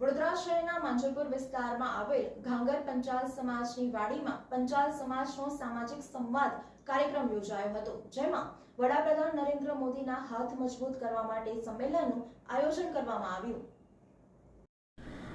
વડોદરા શહેરના માંજલપુર વિસ્તારમાં આવેલ ઘાંગર પંચાલ સમાજની વાડીમાં પંચાલ સમાજનો સામાજિક સંવાદ કાર્યક્રમ યોજાયો હતો. જેમાં વડાપ્રધાન નરેન્દ્ર મોદીના હાથ મજબૂત કરવા માટે સંમેલનનું આયોજન કરવામાં આવ્યું.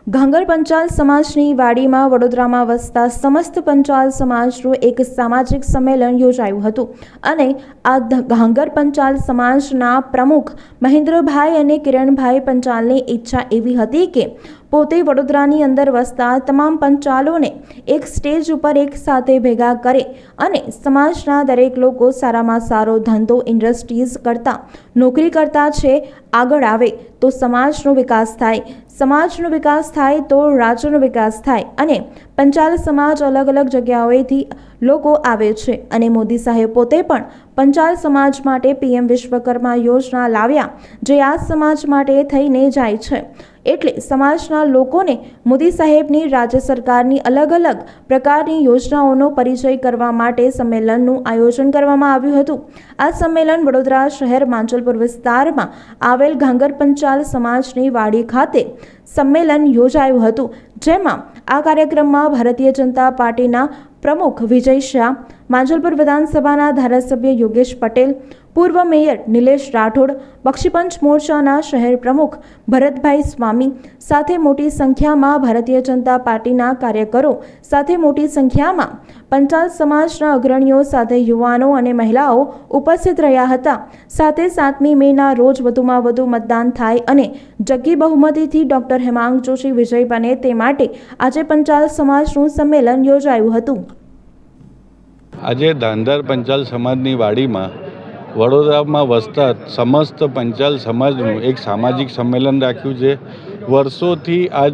ઘાંગર પંચાલ સમાજની વાડીમાં વડોદરામાં વસતા સમસ્ત પંચાલ સમાજનું એક સામાજિક સંમેલન યોજાયું હતું. અને આ ઘાંગર પંચાલ સમાજના પ્રમુખ મહેન્દ્રભાઈ અને કિરણભાઈ પંચાલની ઈચ્છા એવી હતી કે પોતે વડોદરાની અંદર વસતા તમામ પંચાલોને એક સ્ટેજ ઉપર એક સાથે ભેગા કરે અને સમાજના દરેક લોકો સારામાં સારો ધંધો, ઇન્ડસ્ટ્રીઝ કરતા, નોકરી કરતા છે, આગળ આવે તો સમાજનો વિકાસ થાય. સમાજનો વિકાસ થાય તો રાજ્યનો વિકાસ થાય અને પંચાલ સમાજ અલગ અલગ જગ્યાઓએથી લોકો આવે છે. અને મોદી સાહેબ પોતે પણ પંચાલ સમાજ માટે પીએમ વિશ્વકર્મા યોજના લાવ્યા, જે આ સમાજ માટે થઈને જાય છે. એટલે સમાજના લોકોને મોદી સાહેબની રાજ્ય સરકારની અલગ અલગ પ્રકારની યોજનાઓનો પરિચય કરવા માટે સંમેલનનું આયોજન કરવામાં આવ્યું હતું. આ સંમેલન વડોદરા શહેર માંચલપુર વિસ્તારમાં આવેલ ઘાંગર પંચાલ સમાજની વાડી ખાતે સંમેલન યોજાયું હતું. જેમાં આ કાર્યક્રમમાં ભારતીય જનતા પાર્ટીના પ્રમુખ વિજય શાહ માંજલપુર વિધાનસભાના ધારાસભ્ય યોગેશ પટેલ પૂર્વ મેયર નિલેશ રાઠોડ, બક્ષીપંચ મોરચાના શહેર પ્રમુખ ભરતભાઈ સ્વામી સાથે મોટી સંખ્યામાં ભારતીય જનતા પાર્ટીના કાર્યકરો સાથે મોટી સંખ્યામાં પંચાલ સમાજના અગ્રણીઓ સાથે યુવાનો અને મહિલાઓ ઉપસ્થિત રહ્યા હતા. સાથે સાતમી મેના રોજ વધુમાં વધુ મતદાન થાય અને જગ્ગી બહુમતીથી ડોક્ટર હેમાંગ જોશી વિજય બને તે માટે આજે પંચાલ સમાજનું સંમેલન યોજાયું હતું. આજે ધાંધર પંચાલ સમાજની વાડીમાં વડોદરામાં વસતા સમસ્ત પંચાલ સમાજનું એક સામાજિક સંમેલન રાખ્યું છે. વર્ષોથી આ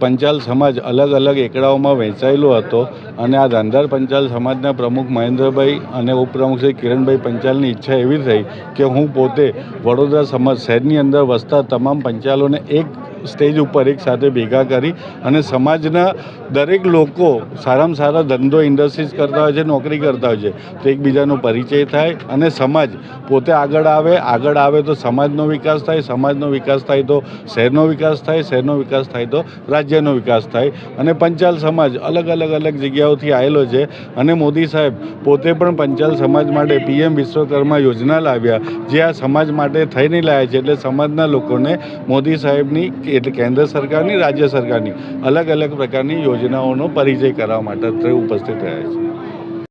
પંચાલ સમાજ અલગ અલગ એકડાઓમાં વહેંચાયેલો હતો અને આ ધાંધર પંચાલ સમાજના પ્રમુખ મહેન્દ્રભાઈ અને ઉપપ્રમુખ શ્રી કિરણભાઈ પંચાલની ઈચ્છા એવી થઈ કે હું પોતે વડોદરા સમાજ શહેરની અંદર વસતા તમામ પંચાલોને એક સ્ટેજ ઉપર એક સાથે ભેગા કરી અને સમાજના દરેક લોકો સારામાં સારા ધંધો ઇન્ડસ્ટ્રીઝ કરતા હોય છે, નોકરી કરતા હોય છે, તો એકબીજાનો પરિચય થાય અને સમાજ પોતે આગળ આવે આગળ આવે તો સમાજનો વિકાસ થાય, સમાજનો વિકાસ થાય તો શહેરનો વિકાસ થાય, શહેરનો વિકાસ થાય તો રાજ્યનો વિકાસ થાય અને પંચાલ સમાજ અલગ અલગ અલગ જગ્યાઓથી આવેલો છે અને મોદી સાહેબ પોતે પણ પંચાલ સમાજ માટે પીએમ વિશ્વકર્મા યોજના લાવ્યા, જે આ સમાજ માટે થઈને લાવ્યા છે, એટલે સમાજના લોકોને મોદી સાહેબની એટલે કેન્દ્ર સરકારની, રાજ્ય સરકારની અલગ અલગ પ્રકારની યોજનાઓનો પરિચય કરાવવા માટે ઉપસ્થિત રહ્યા છે.